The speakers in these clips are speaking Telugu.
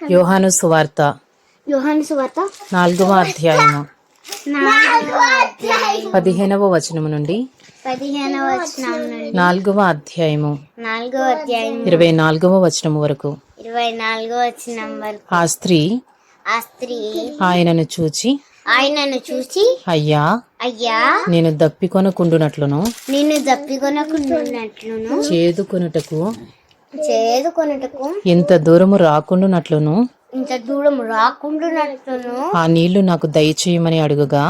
యోహాను సువార్త యోహాను సువార్త నాలుగవ అధ్యాయము. పదిహేనవ వచనము నుండి పదిహేనవ వచనం నుండి నాలుగవ అధ్యాయము. నాలుగవ అధ్యాయం ఇరవై నాలుగవ వచనము వరకు. ఇరవై నాలుగవ వచనం వరకు. ఆ స్త్రీ ఆ స్త్రీ ఆయనను చూచి ఆయనను చూసి అయ్యా అయ్యా నేను దప్పికొనకుండునట్లును. నిన్ను దప్పికొనకుండునట్లును. చేదుకొనుటకు చేదుకొనుటకు ఇంత దూరము రాకుండునట్లును? ఇంత దూరం రాకుండునట్లును ఆ నీళ్ళు నాకు దయచేయమని అడుగుగా?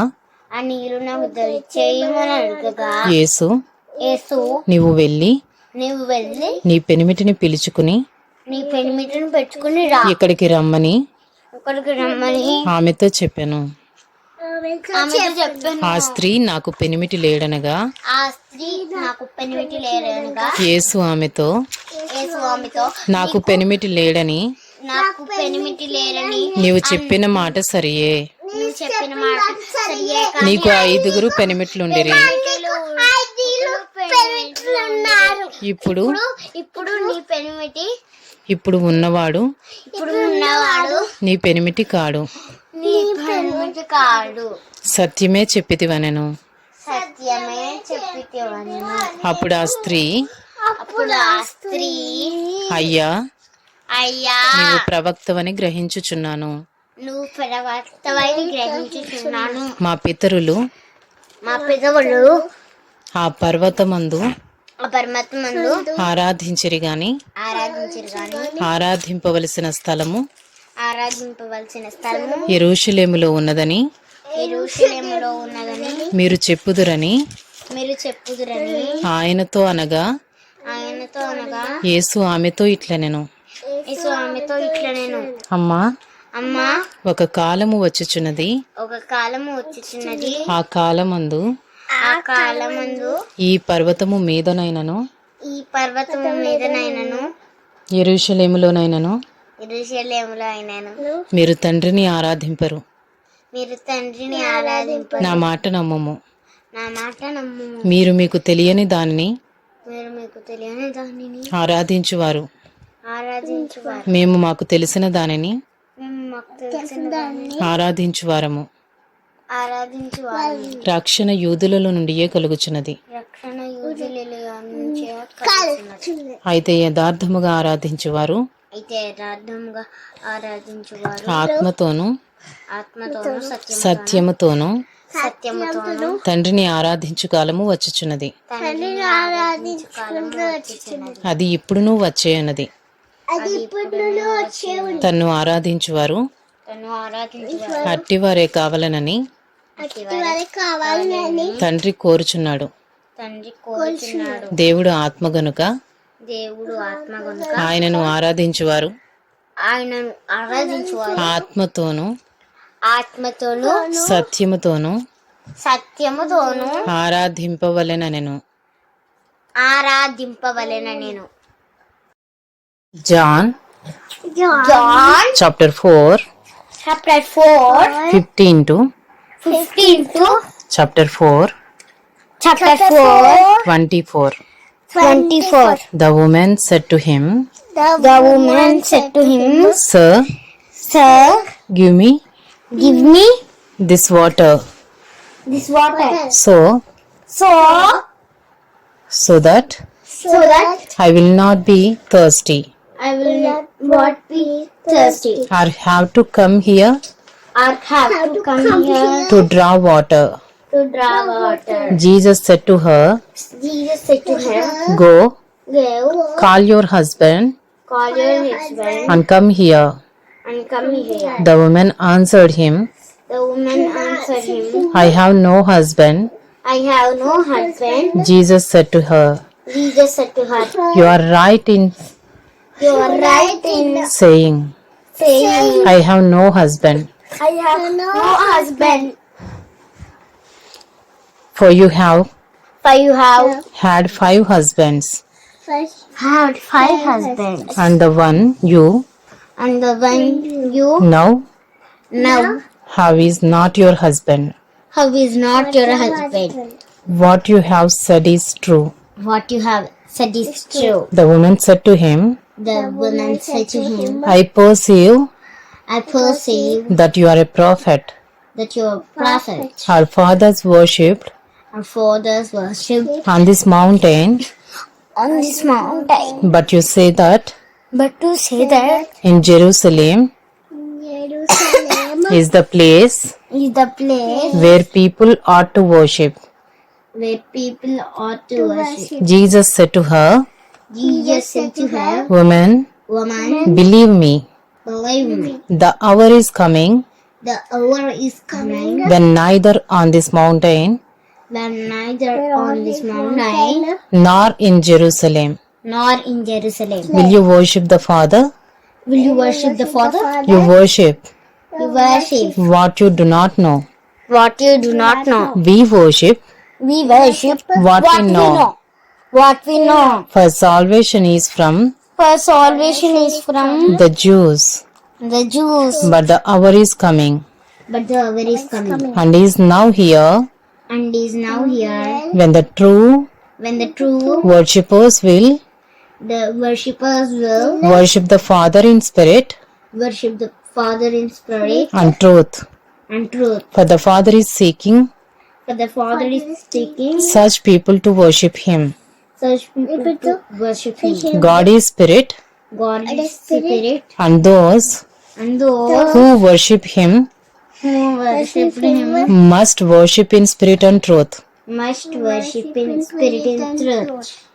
ఆ నీరు నాకు దయచేయమని అడగగా? యేసు యేసు నీవు వెళ్ళి నీవు వెళ్ళి నీ పెనిమిటిని పిలుచుకుని నీ పెనిమిటిని పెట్టుకుని రా. ఇక్కడికి రమ్మని ఇక్కడికి రమ్మని ఆమెతో చెప్పాను. ఆ స్త్రీ నాకు పెనిమిటి లేడనగా ఆ స్త్రీ నాకు పెనిమిటి లేరనగా యేసు ఆమెతో యేసు ఆమెతో నాకు పెనిమిటి లేడని నాకు పెనిమిటి లేరని నీవు చెప్పిన మాట సరియే. నువ్వు చెప్పిన మాట సరియే కానీ నీకు ఐదుగురు పెనిమిట్లుండిరి. ఇప్పుడు ఇప్పుడు నీ పెనిమిటి ఇప్పుడు ఉన్నవాడు ఇప్పుడు ఉన్నవాడు నీ పెనిమిటి కాడు. కాడు సత్యమే చెప్పితివనెను సత్యమే చెప్పితేవని. అప్పుడు ఆ స్త్రీ? అప్పుడు ఆ స్త్రీ. అయ్యా అయ్యా నీవు ప్రవక్తవని గ్రహించుచున్నాను. నువ్వు ప్రవర్తవని గ్రహించుచున్నాను. మా పితరులు మా పెదవులు ఆ పర్వతమందు ఆరాధించిరి గాని ఆరాధించరు గాని ఆరాధింపవలసిన స్థలము ఆరాధింపవలసిన స్థలము ఎరుషలేములో ఉన్నదని ఎరుషలేములో ఉన్నదని మీరు చెప్పుదురని మీరు చెప్పుదురని ఆయనతో అనగా ఆయనతో అనగా యేసు ఆమెతో ఇట్లనెను. యేసు ఆమెతో ఇట్లా నేను అమ్మా అమ్మా ఒక కాలము వచ్చుచున్నది. ఒక కాలము వచ్చిచున్నది. ఆ కాలమందు ఆ కాలమందు ఈ పర్వతము మీదనైనను. ఈ పర్వతము మీదనైనను. ఎరుషలేములోనైనను ఎరుషలేములో అయినను. మీరు తండ్రిని ఆరాధింపరు. మీరు తండ్రిని ఆరాధింప నా మాట నమ్మము. నా మాట నమ్ము మీరు మీకు తెలియని దానిని మీరు మీకు తెలియని దానిని ఆరాధించువారు. ఆరాధించువారు. మేము మాకు తెలిసిన దానిని మేము మాకు తెలిసిన దానిని ఆరాధించువారము. ఆరాధించువారు రక్షణ యూదులలో నుండియే కలుగుచున్నది. రక్షణ. అయితే యథార్థముగా ఆరాధించువారు. అయితే యథార్థముగా ఆరాధించువారు. ఆత్మతోనూ ఆత్మతోను సత్యం సత్యముతోనూ సత్యముతోను తండ్రిని ఆరాధించు కాలము వచ్చుచున్నది. తండ్రిని ఆరాధించు కాలము వచ్చిచున్నది. అది ఇప్పుడునూ వచ్చేయన్నది. తన్ను ఆరాధించువారు అట్టివారే కావాలనని తండ్రి కోరుచున్నాడు. దేవుడు ఆత్మ గనుక దేవుడు ఆత్మ గనుక. ఆయనను ఆరాధించువారు. ఆయనను ఆరాధించువారు. ఆత్మతోనూ ఆత్మతోను సత్యముతోనూ సత్యముతోను ఆరాధింపవలెననెను. ఆరాధింపవలెన నేను John John chapter four chapter four fifteen to fifteen to chapter four chapter four twenty four. 24. The woman said to him, The, the woman said to him, Sir, Sir, give me, give me this water, this water. So, so, so that, so that I will not be thirsty. I will not be thirsty. I have to come here, I have, to come, come here to draw water to draw water. Jesus said to her, Jesus said to him, Go, Go, call your husband call your husband and come here. and come here. The woman answered him, The woman answered him, I have no husband. I have no husband. Jesus said to her, Jesus said to her, You are right in You are right in saying, saying, I have no husband. I have no husband. For you have For you have had five husbands, had five husbands, and the one you and the one you now now how is not your husband. How is not your husband. What you have said is true. What you have said is true. The woman said to him, The woman said to him, I perceive I perceive that you are a prophet. that you are a prophet. Our fathers worshipped our fathers worshipped on this mountain, on this mountain. but you say that? But to say that in Jerusalem? Jerusalem is the place? is the place where people ought to worship. where people ought to worship. Jesus said to her, Jesus said to her, Woman, Woman, believe me, believe me, the hour is coming the hour is coming when neither on this mountain when neither on this mountain nor in Jerusalem. nor in Jerusalem. Will you worship the Father. will you worship the Father. You worship You worship. What you do not know. what you do not know. We worship. We worship what we know. What we know. For salvation is from For salvation is from the Jews, the Jews, but the hour is coming. But the hour is coming. And is now here and is now here when the true when the true worshippers will the worshippers will worship the Father in spirit worship the Father in spirit and truth. and truth. For the Father is seeking For the Father is seeking such people to worship Him. such people to worship Him. God is spirit, God is spirit, and those and those who worship Him must worship in spirit and truth. must worship in spirit and truth.